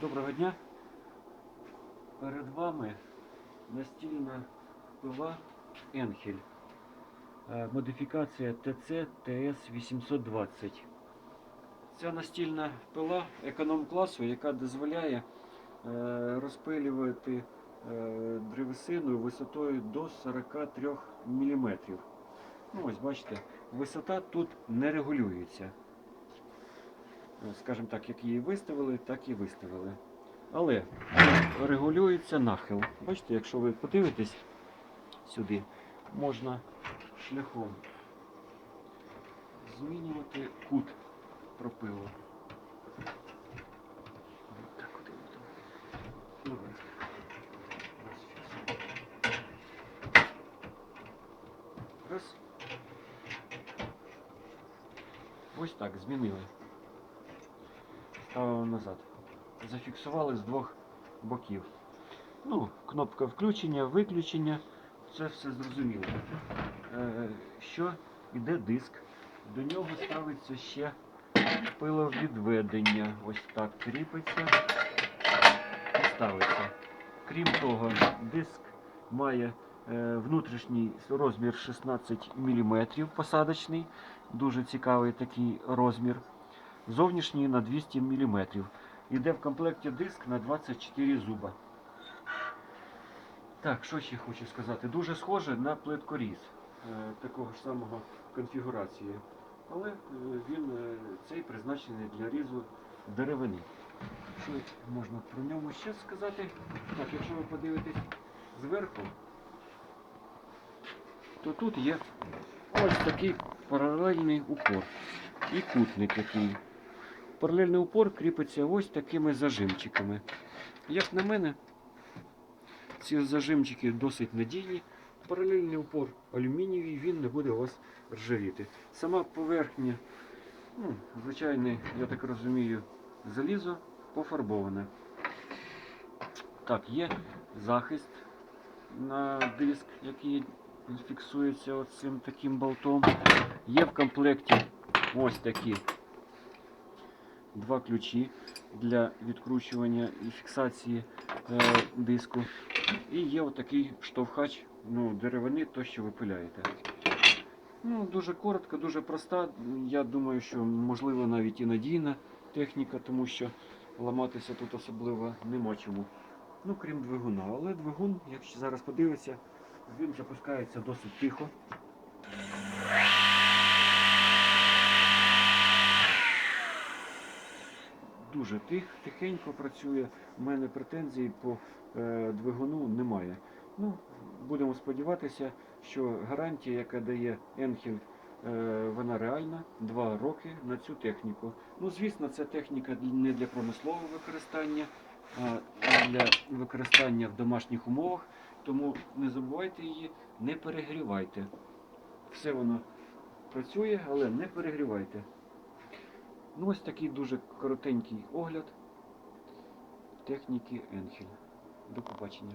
Доброго дня. Перед вами настільна пила Енхель. Е, Модифікація ТЦ ТС 820. Ця настільна пила економ-класу, яка дозволяє е, розпилювати е, древесину висотою до 43 мм. Ну, ось бачите, висота тут не регулюється. Скажімо так, як її виставили, так і виставили. Але регулюється нахил. Бачите, якщо ви подивитесь сюди, можна шляхом змінювати кут пропилу. Раз. Ось так, змінили. Назад. Зафіксували з двох боків. Ну, кнопка включення, виключення. Це все зрозуміло. Е, що йде диск. До нього ставиться ще пиловідведення. Ось так кріпиться і ставиться. Крім того, диск має е, внутрішній розмір 16 мм посадочний. Дуже цікавий такий розмір. Зовнішній на 200 мм. Іде в комплекті диск на 24 зуба. Так, що ще хочу сказати? Дуже схоже на плиткоріз е, такого ж самого конфігурації. Але е, він е, цей призначений для різу деревини. Що можна про ньому ще сказати? Так, якщо ви подивитесь зверху, то тут є ось такий паралельний упор і кутник який. Паралельний упор кріпиться ось такими зажимчиками. Як на мене, ці зажимчики досить надійні. Паралельний упор алюмінієвий, він не буде у вас ржавіти. Сама поверхня, ну, звичайне, я так розумію, залізо пофарбоване. Так, є захист на диск, який фіксується цим таким болтом. Є в комплекті ось такі два ключі для відкручування і фіксації е, диску. І є отакий штовхач ну, деревини, то що ви пиляєте. Ну, дуже коротко, дуже проста. Я думаю, що можливо навіть і надійна техніка, тому що ламатися тут особливо нема чому. Ну, крім двигуна. Але двигун, якщо зараз подивитися, він запускається досить тихо. Дуже тих, тихенько працює. У мене претензій по е, двигуну немає. Ну, будемо сподіватися, що гарантія, яка дає Енхель, е, вона реальна. Два роки на цю техніку. Ну, звісно, ця техніка не для промислового використання, а для використання в домашніх умовах. Тому не забувайте її, не перегрівайте. Все воно працює, але не перегрівайте. Ну, ось такий дуже коротенький огляд техніки Енхель. До побачення.